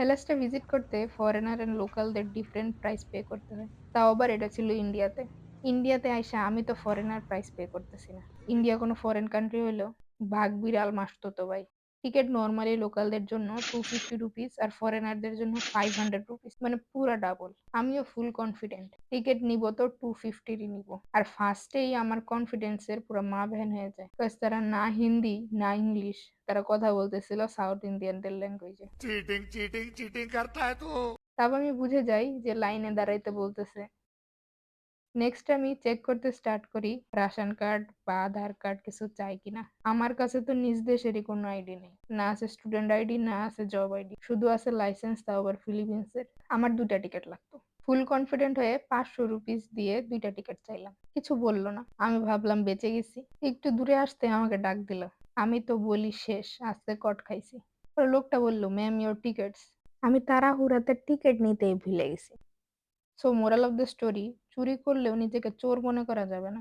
হেলাসটা visit করতে foreigner and লোকালদের different price pay করতে হয়। তাও আবার এটা ছিল ইন্ডিয়াতে ইন্ডিয়াতে আইসা আমি তো ফরেনার প্রাইস পে করতেছি না। ইন্ডিয়া কোনো ফরেন কান্ট্রি হইল বাঘ বিড়াল মাসতো তো ভাই। টিকিট নর্মালি লোকালদের জন্য টু ফিফটি রুপিস আর ফরেনারদের জন্য ফাইভ হান্ড্রেড রুপিস মানে পুরো ডাবল আমিও ফুল কনফিডেন্ট টিকিট নিব তো টু ফিফটিরই নিব। আর ফার্স্টেই আমার কনফিডেন্সের পুরো মা ভ্যান হয়ে যায়। কাজ তারা না হিন্দি না ইংলিশ তারা কথা বলতেছিল সাউথ ইন্ডিয়ানদের ল্যাঙ্গুয়েজে চিটিং চিটিং চিটিং করতা হ্যায় তো। তারপর আমি বুঝে যাই যে লাইনে দাঁড়াইতে বলতেছে। নেক্সট আমি চেক করতে স্টার্ট করি রেশন কার্ড বা আধার কার্ড কিছু চাই কিনা আমার কাছে তো নিজ দেশেরই কোনো আইডি নেই। না আছে স্টুডেন্ট আইডি না আছে জব আইডি শুধু আছে লাইসেন্স তাও আবার ফিলিপিন্সের আমার দুটা টিকিট লাগতো। ফুল কনফিডেন্ট হয়ে পাঁচশো রুপিস দিয়ে দুইটা টিকিট চাইলাম। কিছু বলল না। আমি ভাবলাম বেঁচে গেছি। একটু দূরে আসতে আমাকে ডাক দিল। আমি তো বলি শেষ আজকে কট খাইছি। লোকটা বলল ম্যাম ইয়োর টিকিটস আমি তাড়াহুড়াতে টিকিট নিতেই ভুলে গেছি। So moral of the story চুরি করলেও নিজেকে চোর মনে করা যাবে না।